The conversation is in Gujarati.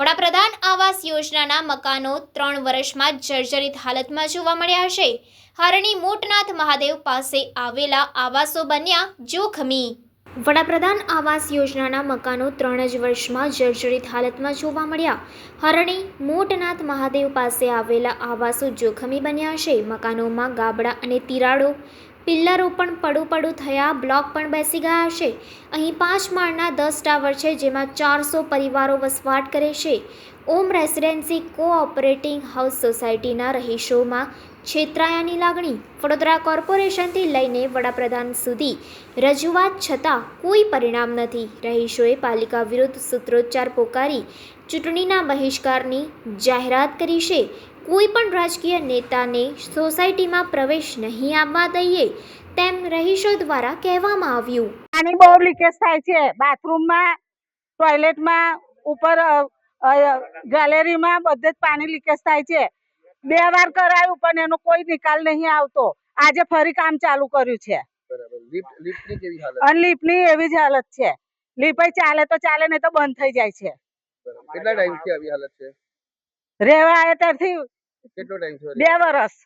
વડાપ્રધાન આવાસ યોજનાના મકાનો ત્રણ વર્ષમાં જર્જરિત હાલતમાં જોવા મળ્યા છે. હરણી મોટનાથ મહાદેવ પાસે આવેલા આવાસો બન્યા જોખમી. વડાપ્રધાન આવાસ યોજનાના મકાનો ત્રણ જ વર્ષમાં જર્જરિત હાલતમાં જોવા મળ્યા. હરણી મોટનાથ મહાદેવ પાસે આવેલા આવાસો જોખમી બન્યા છે. મકાનોમાં ગાબડા અને તિરાડો પિલ્લરો પણ પડું પડું થયા, બ્લોક પણ બેસી ગયા છે અહીં પાંચ માળના દસ ટાવર છે, જેમાં ચારસો પરિવારો વસવાટ કરે છે. ઓમ રેસિડેન્સી કોઓપરેટિંગ હાઉસ સોસાયટીના રહીશોમાં છેતરાયાની લાગણી. વડોદરા કોર્પોરેશનથી લઈને વડાપ્રધાન સુધી રજૂઆત છતાં કોઈ પરિણામ નથી. રહીશોએ પાલિકા વિરુદ્ધ સૂત્રોચ્ચાર પોકારી ચૂંટણીના બહિષ્કારની જાહેરાત કરી છે. કોઈ પણ રાજકીય નેતાને સોસાયટીમાં પ્રવેશ નહીં આપવા દઈએ તેમ રહીશો દ્વારા કહેવામાં આવ્યું. પાણી બહુ લીકેજ થાય છે. બાથરૂમમાં ટોયલેટમાં ઉપર ગેલેરીમાં બધે જ પાણી લીકેજ થાય છે. બે વાર કરાયું પણ એનો કોઈ નિકાલ નહીં આવતો. આજે ફરી કામ ચાલુ કર્યું છે. બરાબર. લિફ્ટ લિફ્ટની કેવી હાલત? અને લીફની એવી જ હાલત છે. લીપ ચાલે તો ચાલે નહીં તો બંધ થઈ જાય છે. કેટલા ટાઈમથી આવી હાલત છે? રેવા ત્યારથી કેટલો ટાઈમ થયો બે વર્ષ